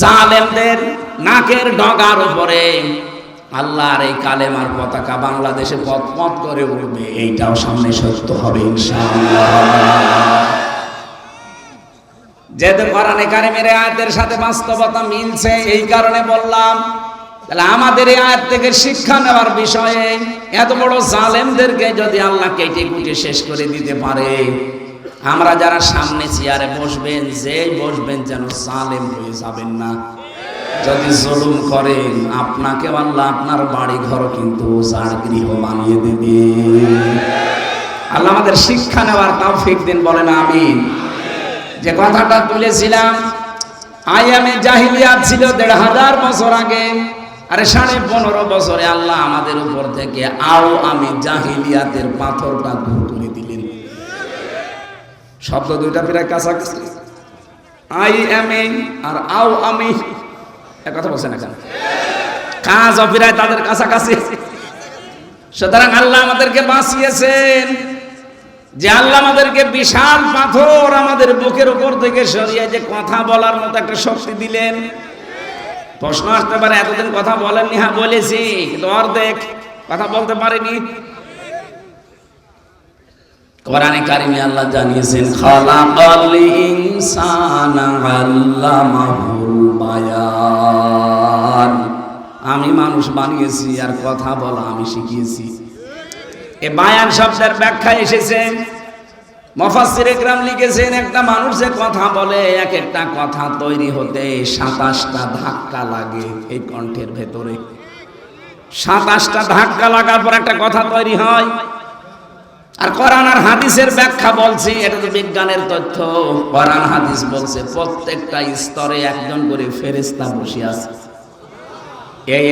জালেমদের নাকের ডগার উপরে আল্লাহর এই কালেমার পতাকা বাংলাদেশে পথ পথ করে উঠবে, এইটাও সামনে সত্য হবে যেহেতু কোরআনে কারিমের আয়াতের সাথে বাস্তবতা মিলছে, এই কারণে বললাম, তাহলে আমাদের এই আয়াত থেকে শিক্ষা নেওয়ার বিষয়ে এত বড় জালেমদেরকে যদি আল্লাহ কেটে কুটে শেষ করে দিতে পারে আমরা যারা সামনে চেয়ারে বসবেন, যেই বসবেন যেন জালেম হয়ে যাবেন না। যদি জুলুম করেন আপনাকে আল্লাহ আপনার বাড়ি ঘর কিন্তু যার গৃহ বানিয়ে দেবে। আল্লাহ আমাদের শিক্ষা নেওয়ার তৌফিক দিন, বলেন আমিন। যে কথাটা তুলেছিলাম আয়ামে জাহিলিয়াত ছিল দেড় হাজার বছর আগে, আরে সাড়ে পনেরো বছরে আল্লাহ আমাদের উপর থেকে আও আমি জাহিলিয়াতের পাথরটা দূর করে শব্দ দুইটা প্রায় কাছাকাছি। আই এম এ আর আও আমি। এক কথা বলছেন এখন। কাজ অফিরায় তাদের কাছাকাছি। সুতরাং আল্লাহ আমাদেরকে বাঁচিয়েছেন যে আল্লাহ আমাদেরকে বিশাল পাথর আমাদের বুকের উপর থেকে সরিয়ে যে কথা বলার মতো একটা শক্তি দিলেন। প্রশ্ন আসতে পারে, এতদিন কথা বলেননি হ্যাঁ বলেছি, কিন্তু অর্ধেক কথা বলতে পারিনি। কোরআনে কারিমে আল্লাহ জানিয়েছেন, খালাকাল ইনসানা আল্লামাহুল বায়ান। আমি মানুষ বানিয়েছি আর কথা বলা আমি শিখিয়েছি। এ বায়ান শব্দের ব্যাখ্যা এসেছে। মফাসির একরাম লিখেছেন, একটা মানুষ যে কথা বলে, এক একটা কথা তৈরি হতে সাতাশটা ধাক্কা লাগে এই কণ্ঠের ভেতরে। সাতাশটা ধাক্কা লাগার পর একটা কথা তৈরি হয়। আর কোরআন আর হাদিসের ব্যাখ্যা বলছি, এটা তো বিজ্ঞানের তথ্য। কোরআন, হাদিস বলছে, প্রত্যেকটা স্তরে একজন করে ফেরেস্তা বসে আছে।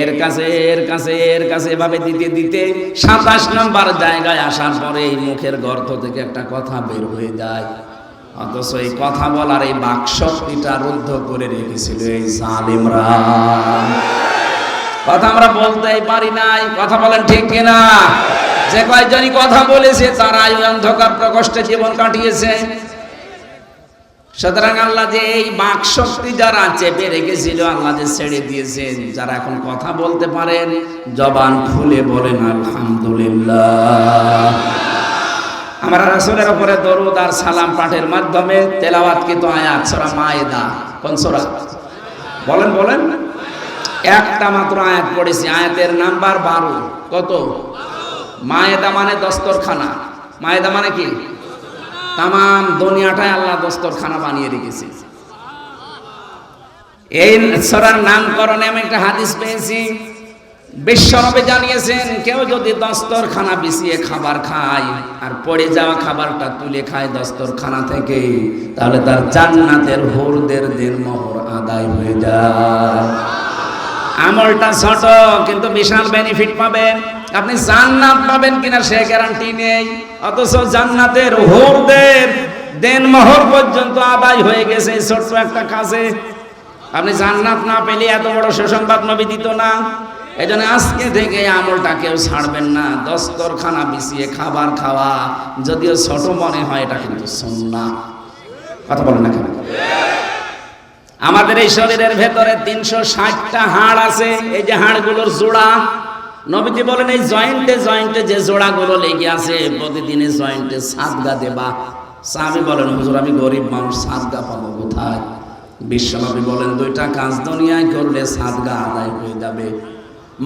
এর কাছে এর কাছে এর কাছে এভাবে দিতে দিতে সাতাশ নম্বর জায়গায় আসার পরে এই মুখের গর্ত থেকে একটা কথা বের হয়ে যায়। অথচ এই কথা বলার এই বাকশক্তিটা রুদ্ধ করে রেখেছিল এই জালিমরা। কথা আমরা বলতেই পারি নাই, কথা বলেন ঠিক কিনা? যে কয়েকজনই কথা বলেছে তারা এই অন্ধকার প্রকোষ্ঠে জীবন কাটিয়েছে। সুতরাং আল্লাহ যে এই বাক শক্তি যারা চেপে রেখেছিল, আল্লাহ যে ছেড়ে দিয়েছেন। যারা এখন কথা বলতে পারেন, জবান খুলে বলেন, আলহামদুলিল্লাহ। আমরা রাসূলের উপরে দরুদ আর সালাম পাঠের মাধ্যমে তেলাওয়াতকৃত আয়াত? সূরা মায়েদা। কোন সূরা? বলেন বলেন। একটা মাত্র আয়াত পড়েছি। আয়াতের নাম্বার বারো। কত? মায়েদা মানে দস্তরখানা। মায়েদা মানে কি? তাম দুনিয়াটাই আল্লাহ দস্তরখানা বানিয়ে রেখেছে। এই সরার নামকরণে আমি একটা হাদিস পেয়েছি। বিশ্বনবী জানিয়েছেন, কেউ যদি দস্তরখানা বিছিয়ে খাবার খায় আর পড়ে যাওয়া খাবারটা তুলে খায় দস্তরখানা থেকে, তাহলে তার জান্নাতের হোরদের দিন মোহর আদায় হয়ে যায়। আমলটা ছোট, কিন্তু বিশাল বেনিফিট পাবেন। আপনি জান্নাত পাবেন কিনা সে গ্যারান্টি নেই। অথচ জান্নাতের হোরদের দেন মোহর পর্যন্ত আদায় হয়ে গেছে ছোট্ট একটা কাজে। আপনি জান্নাত না পেলে এত বড় সুসংবাদ নবী দিত না। এই জন্য আজকে থেকে আমলটা কেউ ছাড়বেন না। দস্তরখানা বিছিয়ে খাবার খাওয়া, যদিও ছোট মনে হয় এটা কিন্তু সন্না কথা বলেন না কেন? আমাদের এই শরীরের ভেতরে তিনশো ষাটটা হাড় আছে। এই যে হাড়গুলোর জোড়া নবীজি বলেন, এই জয়েন্টে জয়েন্টে যে জোড়াগুলো লেগে আছে, প্রতিদিনে জয়েন্টে সাদগা দেবা। সাহাবি বলেন, হুজুর, আমি গরিব মানুষ সাদগা পাবো কোথায়? বিশ্বনবী বলেন, দুইটা কাজ দুনিয়ায় করলে সাদগা আদায় হয়ে যাবে।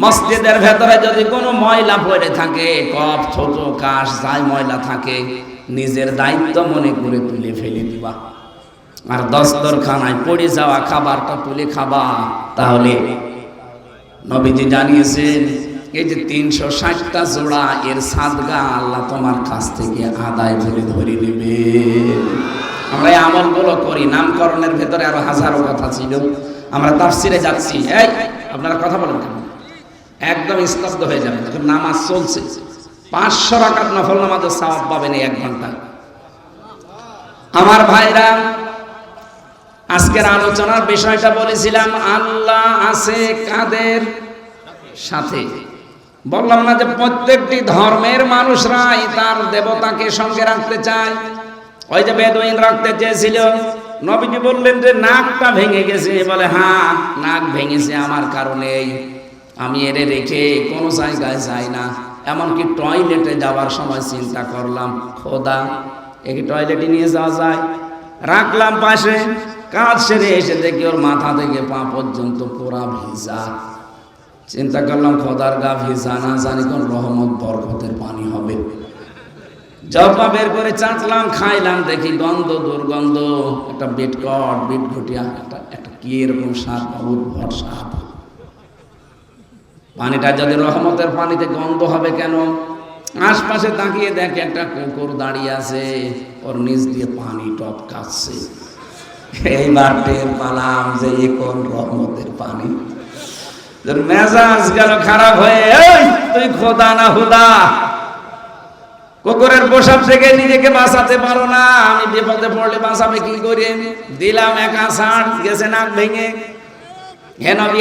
মসজিদের ভেতরে যদি কোনো ময়লা পড়ে থাকে, কফ ছোট কাশ, যাই ময়লা থাকে, নিজের দায়িত্ব মনে করে তুলে ফেলে দিবা। আর দস্তরখানায় পড়ে যাওয়া খাবারটা তুলে খাবা, তাহলে নবীজি জানিয়েছেন এই যে তিনশো ষাটটা জোড়া এর সাদগা আল্লাহ তোমার কাছ থেকে আদায় ধরে ধরে নেবে। আমরা এই আমলগুলো করি, নামকরণের ভেতরে আরও হাজারো কথা ছিল। আমরা তাফসিরে যাচ্ছি। এই, আপনারা কথা বলেন কেন? একদম স্তব্ধ হয়ে যাবে। যখন নামাজ চলছে। পাঁচশো রাকাত নফল নামাজের সাওয়াব পাবেন এক ঘণ্টা। আমার ভাইরা, আজকের আলোচনার বিষয়টা বলেছিলাম, আল্লাহ আছে কাদের সাথে? বললাম না যে প্রত্যেকটি ধর্মের মানুষরাই তার দেবতাকে সঙ্গে রাখতে চায়। ওই যে বেদুইন রাখতে চেয়েছিল। নবীজি বললেন যে, নাকটা ভেঙে গেছে। বলে হ্যাঁ নাক ভেঙেছে আমার কারণেই আমি এরে রেখে কোনো জায়গায় যাই না। এমনকি টয়লেটে যাওয়ার সময় চিন্তা করলাম, খোদা একে টয়লেটে নিয়ে যাওয়া যায়? রাখলাম পাশে, কাজ সেরে এসে দেখি ওর মাথা থেকে পা পর্যন্ত পুরা ভিজা। চিন্তা করলাম, খোদার গা ভিজা না জানি কোন রহমত, বরকতের পানি হবে। জবা বের করে চাটলাম খাইলাম, দেখি গন্ধ, দুর্গন্ধ, একটা বিটকট, বিটঘটিয়া, একটা একটা কি এরকম স্বাদ উদ্ভট স্বাদ। পানিটা যদি রহমতের পানিতে গন্ধ হবে কেন? আশপাশে তাকিয়ে দেখে একটা কুকুর দাঁড়িয়ে আছে, ওর নিচ দিয়ে পানি টপকাচ্ছে এইবার টের পালাম যে এ কোন রহমতের পানি। মেজাজ গেল খারাপ হয়ে, এই, তুই খোদা না হুদা। কুকুরের পোশাক থেকে নিজেকে বাঁচাতে পারো না। আমি বিপদে পড়লে বাঁচাবে কি দিলাম একা গেছে নাক ভেঙে।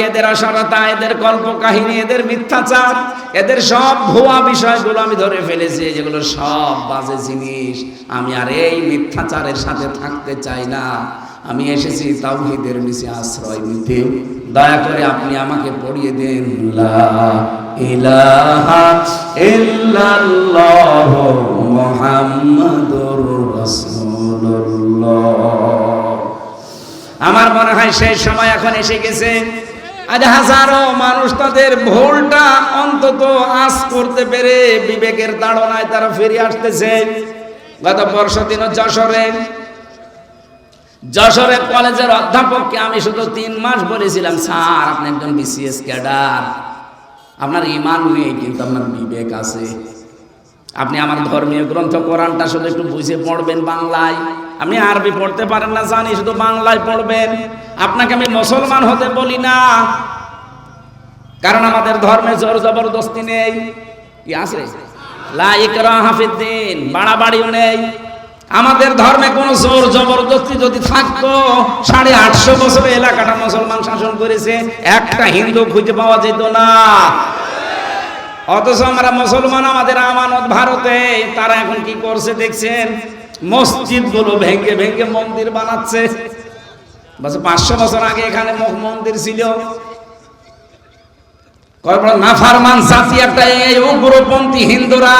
এদের অসরতা এদের কাহিনী এদের মিথ্যাচার, এদের সব ভুয়া বিষয়গুলো আমি ধরে ফেলেছি, যেগুলো সব বাজে জিনিস। আমি আর এই মিথ্যাচারের সাথে থাকতে চাই না। আমি এসেছি তাওহীদের নিচে আশ্রয় নিতে। দয়া করে আপনি আমাকে পড়িয়ে দেন। লা ইলাহা ইল্লাল্লাহ মুহাম্মাদুর রাসূলুল্লাহ। আমার মনে হয় সেই সময় এখন এসে গেছে। আজ হাজারো মানুষ তাদের ভুলটা অন্তত আজ করতে পেরে বিবেকের তাড়নায় তারা ফিরে আসতেছে। গত পরশু দিন যশোরে যশোরে কলেজের অধ্যাপককে আমি শুধু তিন মাস বলেছিলাম, স্যার, আপনি একজন বিসিএস ক্যাডার। আপনার ইমান নেই, কিন্তু আপনার বিবেক আছে। আপনি আমার ধর্মীয় গ্রন্থ, কোরআনটা শুধু একটু বুঝে পড়বেন বাংলায়। আপনি আরবি পড়তে পারেন না, জানি, শুধু বাংলায় পড়বেন। আপনাকে আমি মুসলমান হতে বলি না। কারণ আমাদের ধর্মে জোর জবরদস্তি নেই। কি আছে? লা ইকরাহা ফিদ্দিন বাড়াবাড়িও নেই। আমাদের ধর্মে কোনো জোর জবরদস্তি যদি থাকতো, সাড়ে আটশো বছরে এলাকাটা মুসলমান শাসন করেছে, একটা হিন্দু খুঁজে পাওয়া যেত না। অথচ আমরা মুসলমান, আমাদের আমানত ভারতে, তারা এখন কি করছে দেখছেন? মসজিদগুলো ভেঙ্গে ভেঙ্গে মন্দির বানাচ্ছে। পাঁচশো বছর আগে এখানে মন্দির ছিল। কয় বড় নাফারমান জাতি একটা এই উগ্রপন্থী হিন্দুরা,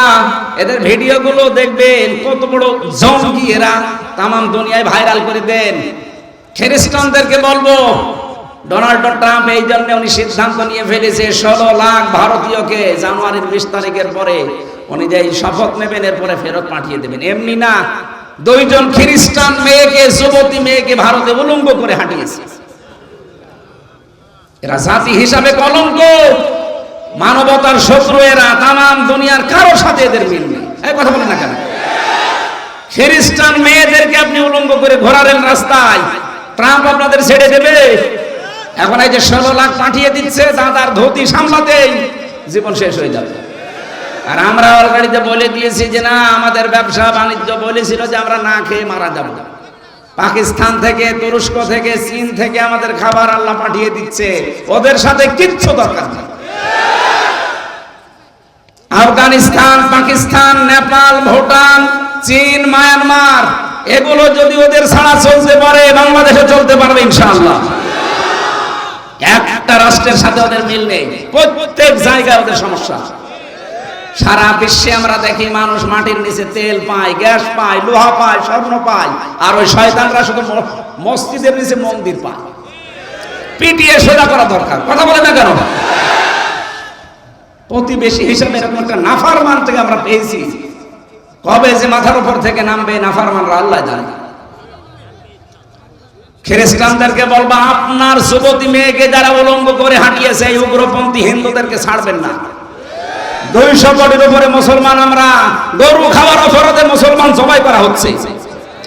এদের ভিডিও গুলো দেখবেন কত বড় জঙ্গি এরা তাম দুনিয়ায় ভাইরাল করে দেন। খ্রিস্টানদেরকে বলব, ডোনাল্ড ট্রাম্প এই জন্য উনি সিদ্ধান্ত নিয়ে ফেলেছে, ষোলো লাখ ভারতীয়কে জানুয়ারির বিশ তারিখের পরে উনি যে শপথ নেবেন, এরপরে ফেরত পাঠিয়ে দেবেন। এমনি না, দুইজন খ্রিস্টান মেয়েকে, যুবতী মেয়েকে ভারতে উলঙ্গ করে হাঁটিয়েছে। এরা জাতি হিসাবে কলঙ্ক। মানবতার শত্রু এরা তাম দুনিয়ার কারোর সাথে এদের মিল নেই। কথা বলেন না কেন? খ্রিস্টান মেয়েদেরকে আপনি উলঙ্গ করে ঘোরালেন রাস্তায়, ট্রাম্প আপনাদের ছেড়ে দেবে। এখন এই যে ষোলো লাখ পাঠিয়ে দিচ্ছে দাদার ধুতি সামলাতেই জীবন শেষ হয়ে যাবে। আর আমরা অলরেডিতে বলে দিয়েছি যে, না, আমাদের ব্যবসা বাণিজ্য বলেছিল যে আমরা না খেয়ে মারা যাব। পাকিস্তান থেকে, তুরস্ক থেকে, চীন থেকে আমাদের খাবার আল্লাহ পাঠিয়ে দিচ্ছে। ওদের সাথে কিচ্ছু দরকার নেই। আফগানিস্তান, পাকিস্তান, নেপাল, ভুটান, চীন, মায়ানমার, এগুলো যদি ওদের ছাড়া চলতে পারে বাংলাদেশে চলতে পারবে ইনশাআল্লাহ। একটা রাষ্ট্রের সাথে ওদের মিল নেই। প্রত্যেক জায়গায় ওদের সমস্যা। সারা বিশ্বে আমরা দেখি মানুষ মাটির নিচে তেল পায়, গ্যাস পায়, লোহা পায়, স্বর্ণ পায়, আর ওই শয়তানরা শুধু মসজিদের নিচে মন্দির পায়। পিটিয়ে সোজা করা দরকার। কথা বলে না কেন? প্রতিবেশী হিসাবে এরকম একটা নাফারমান থেকে আমরা পেয়েছি। কবে যে মাথার উপর থেকে নামবে নাফারমানরা আল্লাহ জানে। খ্রিস্টানদেরকে বলবা, আপনার যুবতী মেয়েকে যারা উলঙ্গ করে হাঁটিয়েছে, এই উগ্রপন্থী হিন্দুদেরকে ছাড়বেন না। দুইশো কোটির উপরে মুসলমান আমরা, গরু খাওয়ার অপরাধে মুসলমান জবাই করা হচ্ছে।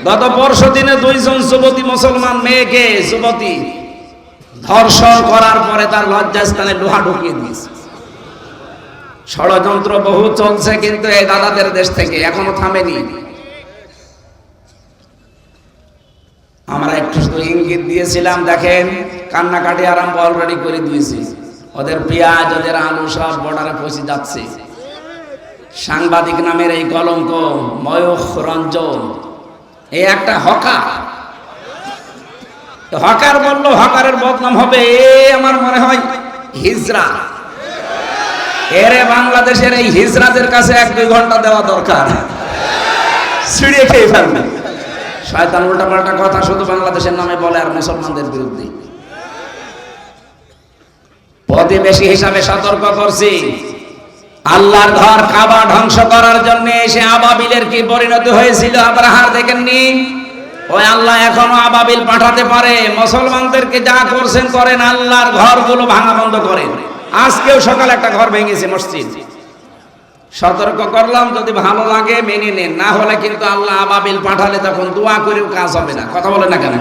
গত পরশু দিনে দুইজন যুবতী মুসলমান মেয়েকে, যুবতী ধর্ষণ করার পরে তার লজ্জাস্থানে লোহা ঢুকিয়ে দিয়েছে। ষড়যন্ত্র বহু চলছে কিন্তু এই দাদাদের দেশ থেকে এখনও থামেনি। আমরা একটু ইঙ্গিত দিয়েছিলাম, দেখেন, কান্নাকাটি আরম্ভ অলরেডি করে দিয়েছি। ওদের পেঁয়াজ, ওদের আলু সব বর্ডারে পৌঁছে যাচ্ছে। সাংবাদিক নামের এই কলঙ্ক, ময়ূখ, রঞ্জন এই একটা হকা হকার বলল, হকারের বদনাম হবে এ, আমার মনে হয় হিজরা। এরে বাংলাদেশের এই হিজরাদের কাছে এক দুই ঘণ্টা দেওয়া দরকার। ছিঁড়িয়ে খেয়ে ফেলবে। শয়তান উল্টা পাল্টা কথা শুধু বাংলাদেশের নামে বলে আর মুসলমানদের বিরুদ্ধে। প্রতিবেশী হিসাবে সতর্ক করছি। আল্লাহর ঘর কাবা ধ্বংস করার জন্য এসে আবাবিলের কি পরিণতি হয়েছিল আব্রাহার দেখেননি? ওই আল্লাহ এখনও আবাবিল পাঠাতে পারে। মুসলমানদেরকে যা করছেন করেন, আল্লাহর ঘরগুলো ভাঙা বন্ধ করেন। আজকেও সকালে একটা ঘর ভেঙেছে মসজিদ। সতর্ক করলাম, যদি ভালো লাগে মেনে নেন। না হলে কিন্তু আল্লাহ আবাবিল পাঠালে তখন দোয়া করেও কাজ হবে না। কথা বলে না কেন?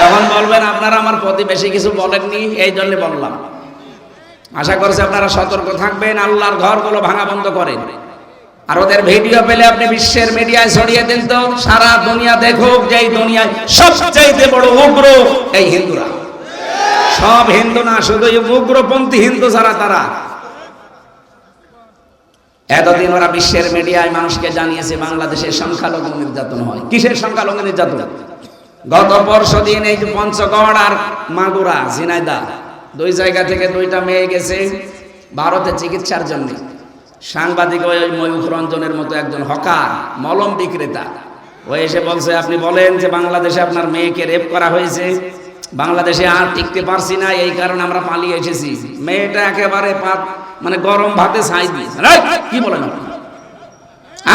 তখন বলবেন, আপনারা আমার প্রতিবেশী কিছু বলেননি, এই জন্য বললাম। আশা করছি আপনারা সতর্ক থাকবেন, আল্লাহর ঘরগুলো ভাঙা বন্ধ করেন। আর ওদের ভিডিও পেলে আপনি বিশ্বের মিডিয়ায় ছড়িয়ে দিন তো, সারা দুনিয়া দেখুক যে দুনিয়ায় সবচাইতে বড় উগ্র এই হিন্দুরা। সব হিন্দু না, শুধু উগ্রপন্থী হিন্দু ছাড়া তারা। এতদিন ওরা বিশ্বের মিডিয়ায় মানুষকে জানিয়েছে বাংলাদেশের সংখ্যালঘু নির্যাতন হয়। কিসের সংখ্যালঘু নির্যাতন? গত পরশু দিন এই যে পঞ্চগড় আর মাগুরা ঝিনাইদা দুই জায়গা থেকে দুইটা মেয়ে গেছে ভারতে চিকিৎসার জন্য। সাংবাদিক ওই ময়ূখ রঞ্জনের মতো একজন হকার, মলম বিক্রেতা। ও এসে বলছে, আপনি বলেন যে বাংলাদেশে আপনার মেয়েকে রেপ করা হয়েছে। বাংলাদেশে আর টিকতে পারছি না, এই কারণে আমরা পালিয়ে এসেছি। মেয়েটা একেবারে পাত মানে গরম ভাতে ছাই দিয়ে কি বলেন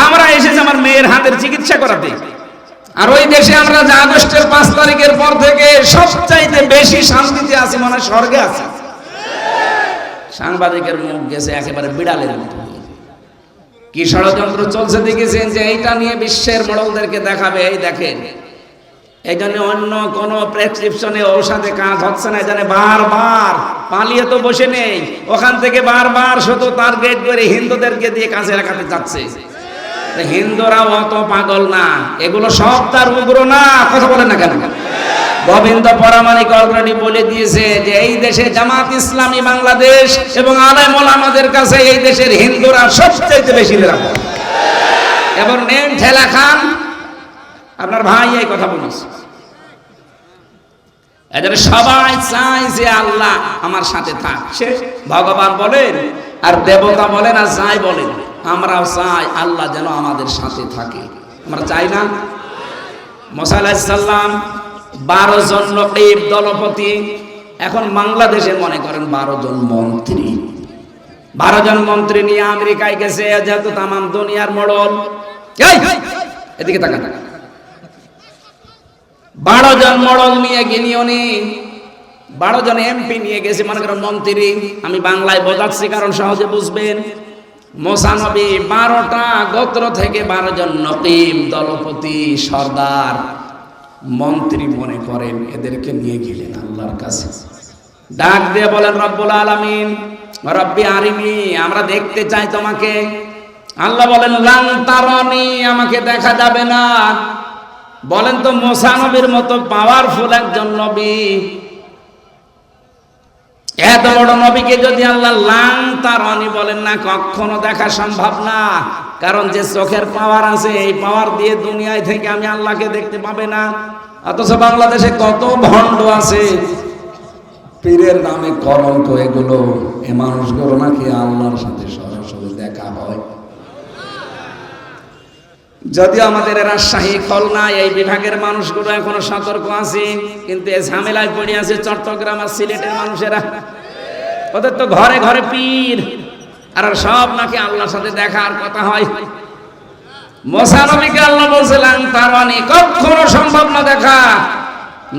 আমরা এসেছি আমার মেয়ের হাতের চিকিৎসা করাতে। আর ওই দেশে আমরা যে আগস্টের পাঁচ তারিখের পর থেকে সবচাইতে বেশি শান্তিতে আছি, মনে স্বর্গে আছি। সাংবাদিকের মুখ গেছে একেবারে বিড়ালের মতো। কি ষড়যন্ত্র চলছে দেখেছেন যে এইটা নিয়ে বিশ্বের মডলদেরকে দেখাবে? এই দেখেন এই জন্য অন্য কোন প্রেসক্রিপশনে ঔষধে কাজ হচ্ছে না জানে বারবার পালিয়ে তো বসে নেই। ওখান থেকে বারবার শুধু টার্গেট করে হিন্দুদেরকে দিয়ে কাজে রাখাতে চাচ্ছে হিন্দুরা অত পাগল না। এগুলো সব তার উগ্র না। কথা বলে না কেন? গোবিন্দ পরামানিক অলরেডি বলে দিয়েছে যে এই দেশে জামাত ইসলামী বাংলাদেশ এবং আলেমল আমাদের কাছে এই দেশের হিন্দুরা সবচাইতে বেশি নিরাপদ। এবং নেন ঠেলা খান, আপনার ভাই এই কথা বলেছে। এদের সবাই চায় যে আল্লাহ আমার সাথে থাক। সে ভগবান বলেন আর দেবতা বলেন আর যাই বলেন। আমরাও চাই আল্লাহ যেন আমাদের সাথে থাকে। আমরা চাই না? মোসাল্লাম বারো জন নকিব দলপতি, এখন বাংলাদেশে মনে করেন বারো জন মন্ত্রী। বারো জন মন্ত্রী নিয়ে আমেরিকায় গেছে, যেহেতু তামাম দুনিয়ার মডল। এদিকে তাকা তাকা বারো জন মডল নিয়ে গিনি উনি, বারো জন এমপি নিয়ে গেছে, মনে করেন মন্ত্রী। আমি বাংলায় বোঝাচ্ছি, কারণ সহজে বুঝবেন। মোসানবী বারোটা গোত্র থেকে বারো জন নকিব দলপতি সর্দার মন্ত্রী মনে করেন, এদেরকে নিয়ে গেলেন আল্লাহর কাছে। ডাক দিয়ে বলেন, রব্বুল আলমিন, রব্বি আরিমি আমরা দেখতে চাই তোমাকে। আল্লাহ বলেন লাং তারনি, আমাকে দেখা যাবে না। বলেন তো, মোসানবীর মতো পাওয়ারফুল একজন নবী এত বড় নবীকে যদি আল্লাহ লাং তার অনি বলেন না, কখনো দেখা সম্ভব না। কারণ যে চোখের পাওয়ার আছে, এই পাওয়ার দিয়ে দুনিয়ায় থেকে আমি আল্লাহকে দেখতে পাবে না। অথচ বাংলাদেশে কত ভণ্ড আছে। পীরের নামে কলঙ্ক, এগুলো এ মানুষগুলো নাকি আল্লাহর সাথে সরাসরি দেখা হয় যদিও আমাদের রাজশাহী খুলনা এই বিভাগের মানুষগুলো এখনও সতর্ক আছে, কিন্তু এ ঝামেলায় পড়ে আছে চট্টগ্রাম আর সিলেটের মানুষেরা। ওদের তো ঘরে ঘরে পীর, আর সব নাকি আল্লাহর সাথে দেখার কথা হয়। মোসানবীকে আল্লাহ বলছিলেন তার মানে কখনো সম্ভব না দেখা।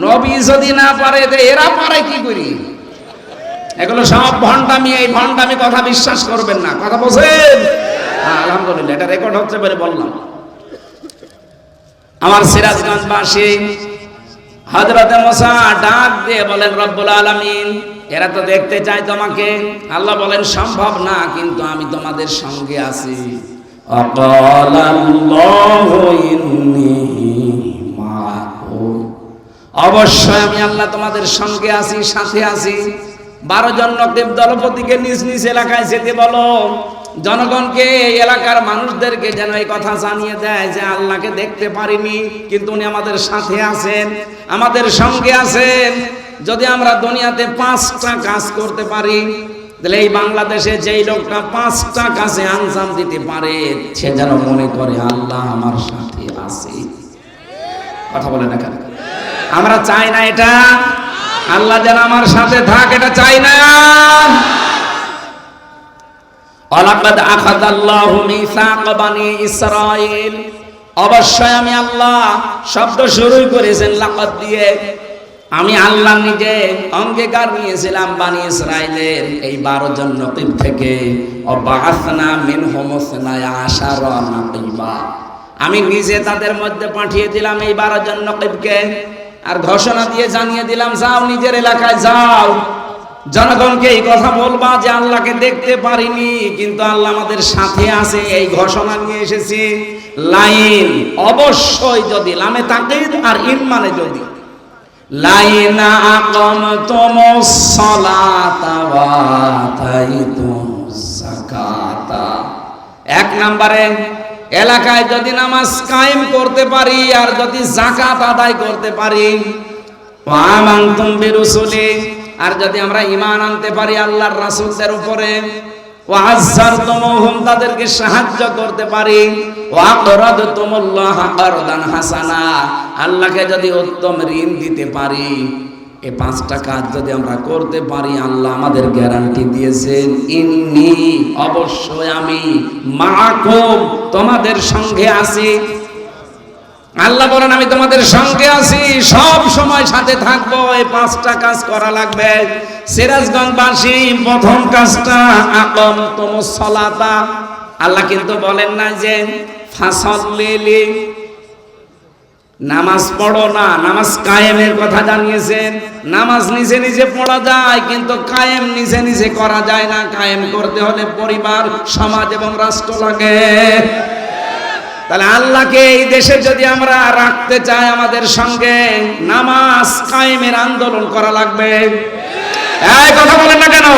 নবী যদি না পারে এরা পারে কি করি? এগুলো সব ভণ্ডামি, এই ভণ্ডামি কথা বিশ্বাস করবেন না। কথা বলছেন? হ্যাঁ আলহামদুলিল্লাহ, এটা রেকর্ড হচ্ছে বলে বললাম। আমার সিরাজগঞ্জবাসী হজরতে মশা ডাক দিয়ে বলেন, রব্বুল আলমিন, এরা তো দেখতে চায় তোমাকে। আল্লাহ বলেন, সম্ভব না, কিন্তু আমি তোমাদের সঙ্গে আছি। অবশ্যই আমি আল্লাহ তোমাদের সঙ্গে আছি, সাথে আছি। বারো জন নকিব দলপতিকে নিজ নিজ এলাকায় যেতে বলো। জনগণকে, এই এলাকার মানুষদেরকে যেন এই কথা জানিয়ে দেয় যে আল্লাহকে দেখতে পারিনি, কিন্তু উনি আমাদের সাথে আছেন, আমাদের সঙ্গে আছেন। যদি আমরা দুনিয়াতে পাঁচটা কাজ করতে পারি, তাহলে এই বাংলাদেশে যেই লোকটা পাঁচটা কাজে আঞ্জাম দিতে পারে, সে যেন মনে করে আল্লাহ আমার সাথে আছে। কথা বলে না কেন? আমরা চাই না এটা। আল্লাহ যেন আমার সাথে থাক, এটা চাই না। অলাকাদ আখাদাল্লাহু মিসাক বানি ইসরাইল অবশ্যই আমি আল্লাহ শব্দ শুরুই করেছেন লাকাদ দিয়ে। আমি আল্লাহ নিজে অঙ্গীকার নিয়েছিলাম বানি ইসরাইলের এই বারো জন নকিব থেকে। অবাহাসনা মিন হোমসনায় আশার নাকিবা। আমি নিজে তাদের মধ্যে পাঠিয়ে দিলাম এই বারো জন নকিবকে আর ঘোষণা দিয়ে জানিয়ে দিলাম, যাও নিজের এলাকায় যাও। জনগণকে এই কথা বলবা যে আল্লাহকে দেখতে পারিনি, কিন্তু আল্লাহ আমাদের সাথে আছে, এই ঘোষণা নিয়ে এসেছি। লাইন অবশ্যই যদি লামে তাকিদ আর ইন মানে যদি। লাইনা আকামতুম সালাতা ওয়া আতাইতুমুজ এক নম্বরে, এলাকায় যদি নামাজ কায়েম করতে পারি আর যদি জাকাত আদায় করতে পারি আমানতুম আর যদি আমরা ইমান আনতে পারি আল্লাহর রাসূলদের উপরে তাদেরকে সাহায্য করতে পারি আল্লাহকে যদি উত্তম ঋণ দিতে পারি এই পাঁচটা কাজ যদি আমরা করতে পারি, আল্লাহ আমাদের গ্যারান্টি দিয়েছেন। ইন্নি, অবশ্যই আমি মাকুম, তোমাদের সঙ্গে আছি। আল্লাহ বলেন, আমি তোমাদের সঙ্গে আছি, সব সময় সাথে থাকব, এই পাঁচটা কাজ করা লাগবে। সিরাজগঞ্জবাসী, প্রথম কাজটা, আকম তোম সলাতা। আল্লাহ কিন্তু বলেন না যে ফাসল্লিলি নামাজ পড়ো না। নামাজ কায়েমের কথা জানিয়েছেন। নামাজ নিজে নিজে পড়া যায়, কিন্তু কায়েম নিজে নিজে করা যায় না। কায়েম করতে হলে পরিবার, সমাজ এবং রাষ্ট্র লাগে। তাহলে আল্লাহকে এই দেশে যদি আমরা রাখতে চাই আমাদের সঙ্গে, নামাজ কায়েমের আন্দোলন করা লাগবে। এই কথা বলেন না কেন?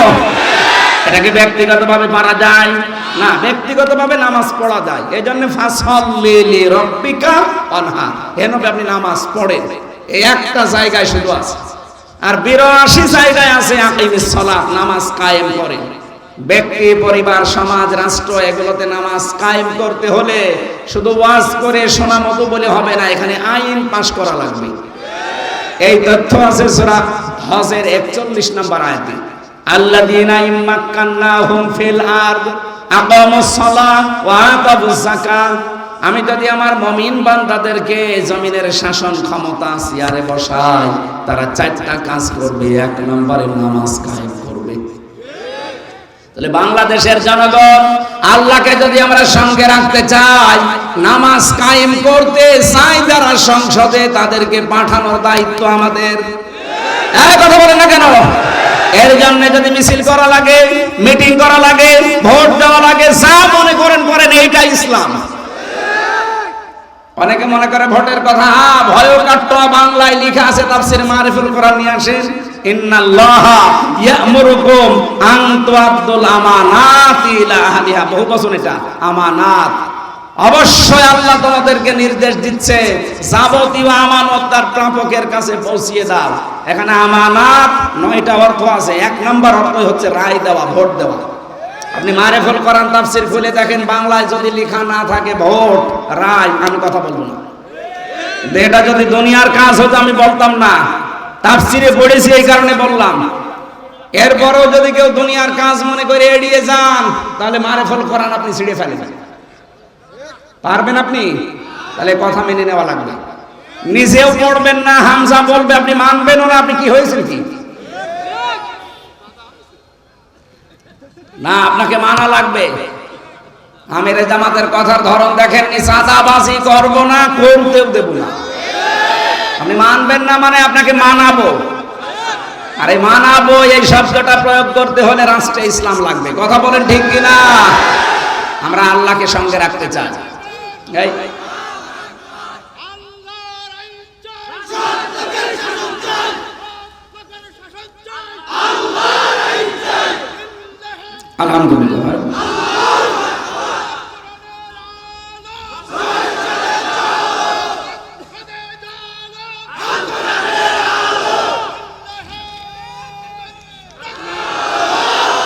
এটাকে ব্যক্তিগতভাবে পারা যায়, না, ব্যক্তিগতভাবে নামাজ পড়া যায়। এই জন্য ফাসল্লিলি রব্বিকা অনহা এনবে আপনি নামাজ পড়েন। এই একটা জায়গায় শুধু আছে। আর বিরাশি জায়গায় আছে আকিমিস সালাত, নামাজ কায়েম করে ব্যক্তি, পরিবার, সমাজ, রাষ্ট্র এগুলোতে নামাজ কায়েম করতে হলে শুধু ওয়াজ করে শোনা মতো বলে হবে না, এখানে আইন পাশ করা লাগবে। এই তথ্য আছে সূরা হজের 41 নম্বর আয়াতে। আল্লাযীনা ইম্মাক্কান্নাহুম ফিল আরদ আমি যদি আমার মমিন বান্দাদেরকে জমিনের শাসন ক্ষমতা, চেয়ারে বসাই, তারা চারটা কাজ করবে, এক নম্বরে নামাজ কায়েম তাহলে বাংলাদেশের জনগণ, আল্লাহকে যদি আমরা সঙ্গে রাখতে চাই, নামাজ কায়েম করতে চাই যারা সংসদে, তাদেরকে পাঠানোর দায়িত্ব আমাদের। কথা বলেন না কেন? এর জন্য যদি মিছিল করা লাগে, মিটিং করা লাগে, ভোট দেওয়া লাগে, যা মনে করেন করেন এইটা ইসলাম। অনেকে মনে করে ভোটের কথা ভয় কাট্টা বাংলায় লেখা আছে তাফসির মারিফুল কোরআন নিয়ে আসেন। এটা। আমানাত। অবশ্যই নির্দেশ দিচ্ছে, যাবতীয় আমানত তার প্রাপকের কাছে পৌঁছিয়ে দাও। এখানে আমানাত নয়টা অর্থ আছে। এক নম্বর অর্থ হচ্ছে রায় দেওয়া, ভোট দেওয়া। আপনি মারে মারেফল করান তাফসির খুলে দেখেন, বাংলায় যদি লেখা না থাকে ভোট, রায়, আমি কথা বলব না। এটা যদি দুনিয়ার কাজ হতো, আমি বলতাম না। তাফসিরে পড়েছি এই কারণে বললাম। এরপরেও যদি কেউ দুনিয়ার কাজ মনে করে এড়িয়ে যান, তাহলে মারেফল করান আপনি ছিঁড়ে ফেলেন পারবেন আপনি? তাহলে কথা মেনে নেওয়া লাগবে। নিজেও পড়বেন না, হামজা বলবে, আপনি মানবেন না, আপনি কি হয়েছেন কি? না, আপনাকে মানা লাগবে। আমির জামাতের কথার ধরন দেখেননি সাদাবাজি করব না, করতেও দেব না। আপনি মানবেন না মানে আপনাকে মানাবো। আরে মানাবো এই শব্দটা প্রয়োগ করতে হলে রাষ্ট্রে ইসলাম লাগবে। কথা বলেন ঠিক কিনা? আমরা আল্লাহকে সঙ্গে রাখতে চাই। আলহামদুলিল্লাহ